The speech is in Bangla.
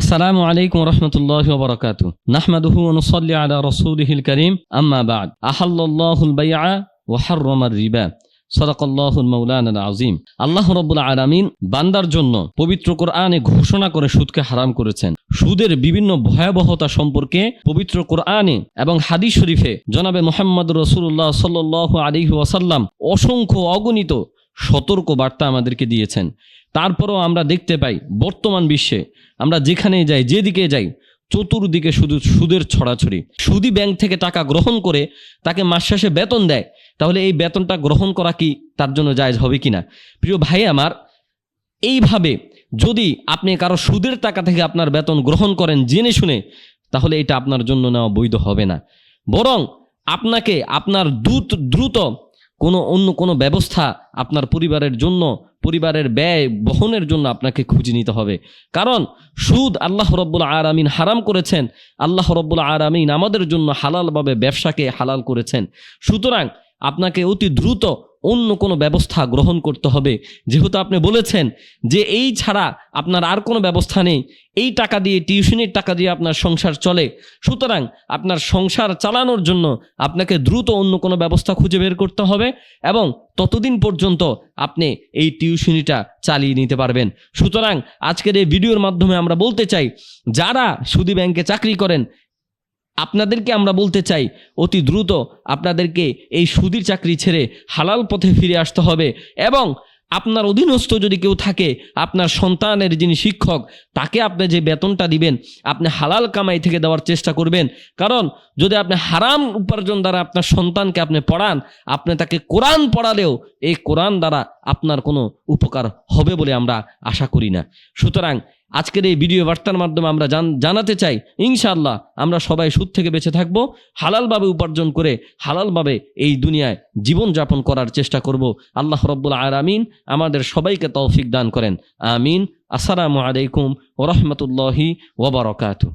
আসসালামু আলাইকুম রহমতুল্লাহ বরকাত নাহমাদুহু অনুসল্লি আলা রসুলহিল করিম। আম্মাবাদ আহাল্লাহুল বাইয়া ওয়াহার রমার রিবা। সদাকল্লাহুল আজিম আল্লাহ আলামিন বান্দার জন্য পবিত্র কোরআনে ঘোষণা করে সুদকে হারাম করেছেন। সুদের বিভিন্ন ভয়াবহতা সম্পর্কে পবিত্র কোরআনে এবং হাদিস শরীফে জনাবে মোহাম্মদ রসুল্লাহ সাল্লাহ আলী অসংখ্য অগণিত সতর্ক বার্তা আমাদেরকে দিয়েছেন। তারপরও আমরা দেখতে পাই, বর্তমান বিশ্বে আমরা যেখানেই যাই, যেদিকে যাই, চতুর্দিকে শুধু সুদের ছড়াছড়ি। সুদি ব্যাংক থেকে টাকা গ্রহণ করে তাকে মাস শেষে বেতন দেয়। তাহলে এই বেতনটা গ্রহণ করা কি তার জন্য জায়জ হবে কিনা? প্রিয় ভাই আমার, এইভাবে যদি আপনি কারও সুদের টাকা থেকে আপনার বেতন গ্রহণ করেন জেনে শুনে, তাহলে এটা আপনার জন্য নেওয়া বৈধ হবে না। বরং আপনাকে আপনার দ্রুত দ্রুত কোনো অন্য কোনো ব্যবস্থা আপনার পরিবারের জন্য, পরিবারের ব্যয় বহনের জন্য আপনাকে খুঁজে নিতে হবে। কারণ সুদ আল্লাহ রব্বুল আরামিন হারাম করেছেন, আল্লাহ রব্বুল আরামিন আমাদের জন্য হালালভাবে ব্যবসাকে হালাল করেছেন। সুতরাং আপনাকে অতি দ্রুত অন্য কোনো ব্যবস্থা গ্রহণ করতে হবে। যেহেতু আপনি বলেছেন যে এই ছাড়া আপনার আর কোনো ব্যবস্থা নেই, এই টাকা দিয়ে, টিউশনের টাকা দিয়ে আপনার সংসার চলে। সুতরাং আপনার সংসার চালানোর জন্য আপনাকে দ্রুত অন্য কোনো ব্যবস্থা খুঁজে বের করতে হবে এবং ততদিন পর্যন্ত আপনি এই টিউশনিটা চালিয়ে নিতে পারবেন। সুতরাং আজকের এই ভিডিওর মাধ্যমে আমরা বলতে চাই, যারা সুদি ব্যাংকে চাকরি করেন আপনাদেরকে আমরা বলতে চাই, অতি দ্রুত আপনাদেরকে এই সুদির চাকরি ছেড়ে হালাল পথে ফিরে আসতে হবে এবং আপনার অধীনস্থ যদি কেউ থাকে, আপনার সন্তানের যিনি শিক্ষক, তাকে আপনি যে বেতনটা দিবেন, আপনি হালাল কামাই থেকে দেওয়ার চেষ্টা করবেন। কারণ যদি আপনি হারাম উপার্জন দ্বারা আপনার সন্তানকে আপনি পড়ান, আপনি তাকে কোরআন পড়ালেও এই কোরআন দ্বারা আপনার কোনো উপকার হবে বলে আমরা আশা করি না। সুতরাং আজকের এই ভিডিও বার্তার মাধ্যমে আমরা জান- জানাতে চাই, ইনশাআল্লাহ আমরা সবাই সুদ থেকে বেঁচে থাকব, হালালভাবে উপার্জন করে হালালভাবে এই দুনিয়ায় জীবনযাপন করার চেষ্টা করব। আল্লাহ রব্বুল আমিন আমাদের সবাইকে তৌফিক দান করেন। আমিন। আসসালামু আলাইকুম ওরহমতুল্লাহি ওবরকাতু